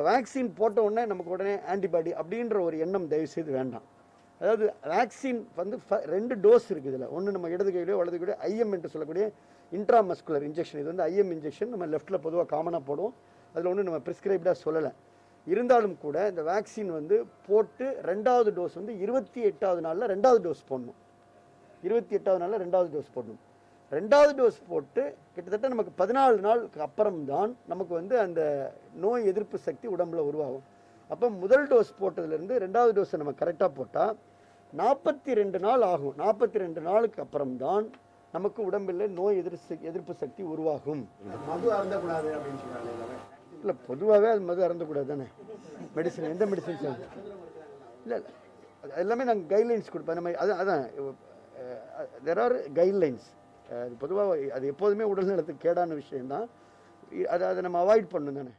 Vaccine போட்ட உடனே நமக்கு உடனே ஆன்டிபாடி அப்படின்ற ஒரு எண்ணம் தயவு செய்து வேண்டாம். அதாவது வேக்சின் வந்து ஃப- ரெண்டு டோஸ் இருக்குது இதில். ஒன்று நம்ம இடது கையிலையோ வலது கையிலையோ ஐஎம் என்று சொல்லக்கூடிய இன்ட்ராமஸ்குலர் இன்ஜெக்ஷன் இது வந்து ஐஎம் இன்ஜெக்ஷன் நம்ம லெஃப்ட்டில் பொதுவாக காமனாக போடுவோம். அதில் ஒன்றும் நம்ம ப்ரிஸ்கிரைப்டாக சொல்லலை. இருந்தாலும் கூட இந்த வேக்சின் வந்து போட்டு ரெண்டாவது டோஸ் வந்து இருபத்தி எட்டாவது நாளில் ரெண்டாவது டோஸ் போடணும். இருபத்தி எட்டாவது நாளில் ரெண்டாவது டோஸ் போடணும். ரெண்டாவது டோஸ் போட்டு கிட்டத்தட்ட நமக்கு பதினாலு நாளுக்கு அப்புறம் தான் நமக்கு வந்து அந்த நோய் எதிர்ப்பு சக்தி உடம்புல உருவாகும். அப்போ முதல் டோஸ் போட்டதுலேருந்து ரெண்டாவது டோஸை நம்ம கரெக்டாக போட்டால் நாற்பத்தி ரெண்டு நாள் ஆகும். நாற்பத்தி ரெண்டு நாளுக்கு அப்புறம் தான் நமக்கு உடம்பில் நோய் எதிர்ப்பு எதிர்ப்பு சக்தி உருவாகும். மது அருந்தக்கூடாது அப்படின்னு எல்லாரும். இல்லை பொதுவாகவே அது மது அறந்தக்கூடாது தானே மெடிசன் எந்த மெடிசன் இல்லை இல்லை. அது எல்லாமே நாங்கள் கைட்லைன்ஸ் கொடுப்போம். நம்ம அது அதான் தெர் ஆர் கைட்லைன்ஸ் அது பொதுவாக அது எப்போதுமே உடல்நலத்துக்கு கேடான விஷயம்தான். அதை அதை நம்ம அவாய்ட் பண்ணணும் தானே.